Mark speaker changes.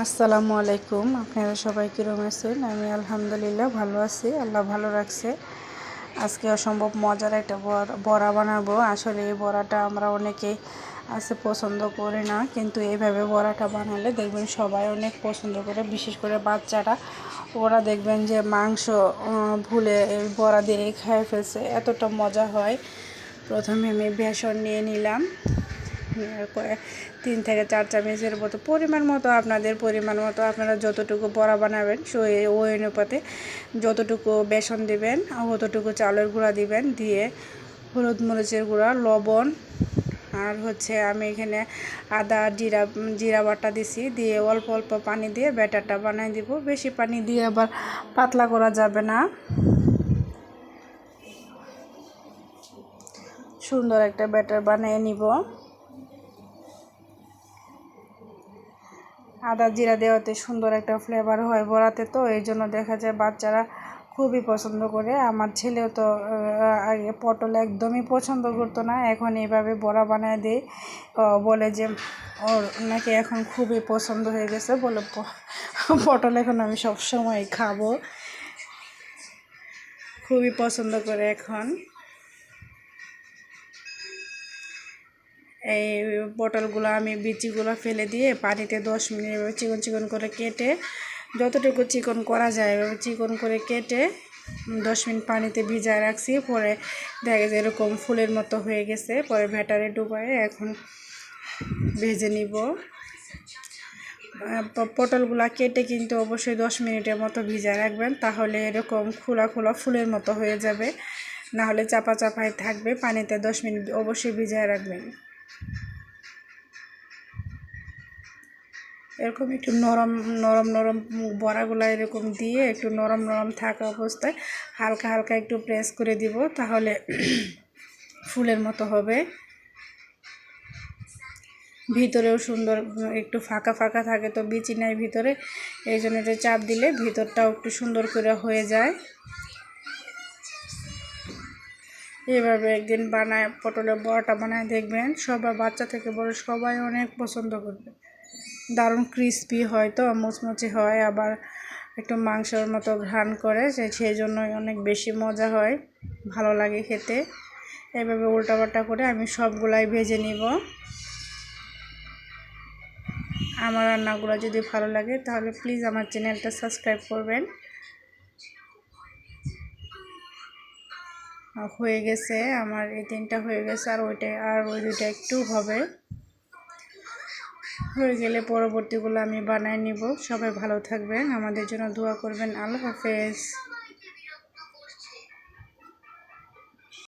Speaker 1: আসসালামু আলাইকুম। আপনারা সবাই কীরকম আছেন? আমি আলহামদুলিল্লাহ ভালো আছি। আল্লাহ ভালো রাখছে। আজকে অসম্ভব মজার একটা বড়- বানাবো। আসলে এই বড়াটা আমরা অনেকেই আছে পছন্দ করি না, কিন্তু এইভাবে বড়াটা বানালে দেখবেন সবাই অনেক পছন্দ করে, বিশেষ করে বাচ্চারা। ওরা দেখবেন যে মাংস ভুলে এই বড়া দিয়ে খেয়ে ফেলছে। এতটা মজা হয়। প্রথমে আমি বেসন নিয়ে নিলাম। তিন থেকে চার চামচের মতো পরিমাণ মতো আপনাদের পরিমাণ মতো আপনারা যতটুকু বড়া বানাবেন সেই ওই অনুপাতে যতটুকু বেসন দিবেন, অতটুকু চালের গুঁড়া দিবেন, দিয়ে হলুদ মরিচের গুঁড়া, লবণ, আর হচ্ছে আমি এখানে আদা, জিরা জিরা বাটা দিছি, দিয়ে অল্প অল্প পানি দিয়ে ব্যাটারটা বানাই দিব। বেশি পানি দিয়ে আবার পাতলা করা যাবে না। সুন্দর একটা ব্যাটার বানিয়ে নিব। আদা জিরা দেওয়াতে সুন্দর একটা ফ্লেভার হয় বড়াতে তো, এই জন্য দেখা যায় বাচ্চারা খুবই পছন্দ করে। আমার ছেলেও তো আগে পটল একদমই পছন্দ করতো না, এখন এভাবে বড়া বানায় দেয়। বলে যে, ওর নাকি এখন খুবই পছন্দ হয়ে গেছে। বলে পটল এখন আমি সব সময় খাব। খুবই পছন্দ করে এখন। এই পটলগুলো আমি বিচিগুলো ফেলে দিয়ে পানিতে দশ মিনিট এভাবে চিকন চিকন করে কেটে যতটুকু চিকন করা যায় এভাবে চিকন করে কেটে দশ মিনিট পানিতে ভিজায় রাখছি। পরে দেখা যায় এরকম ফুলের মতো হয়ে গেছে। পরে ভেটারে ডুবাই এখন ভেজে নিব। পটলগুলা কেটে কিন্তু অবশ্যই দশ মিনিটের মতো ভিজায় রাখবেন। তাহলে এরকম খোলা খোলা ফুলের মতো হয়ে যাবে। না হলে চাপা চাপায় থাকবে। পানিতে দশ মিনিট অবশ্যই ভিজায় রাখবেন। এরকম একটু নরম নরম নরম বড়াগুলো এরকম দিয়ে একটু নরম নরম থাকা অবস্থায় হালকা হালকা একটু প্রেস করে দিব, তাহলে ফুলের মতো হবে। ভিতরেও সুন্দর একটু ফাঁকা ফাঁকা থাকে তো বিচি নাই ভিতরে এই জন্য চাপ দিলে ভিতরটাও একটু সুন্দর করে হয়ে যায়। এভাবে একদিন বানায় পটলের বড়াটা বানায় দেখবেন সবাই বাচ্চা থেকে বড় সবাই অনেক পছন্দ করবে। দারুণ ক্রিস্পি হয় তো, মুচমুচে হয়, আবার একটু মাংসের মতো ঘ্রাণ করে, সে সেই জন্যই অনেক বেশি মজা হয়, ভালো লাগে খেতে। এভাবে উল্টাপাল্টা করে আমি সবগুলাই ভেজে নিব। আমার রান্নাগুলো যদি ভালো লাগে তাহলে প্লিজ আমার চ্যানেলটা সাবস্ক্রাইব করবেন। হয়ে গেছে, আমার এই তিনটা হয়ে গেছে, আর ওইটা, আর ওই দুইটা একটু হবে। হয়ে গেলে পরবর্তীগুলো আমি বানায় নিব। সবাই ভালো থাকবেন, আমাদের জন্য দোয়া করবেন। আল্লাহ হাফেজ।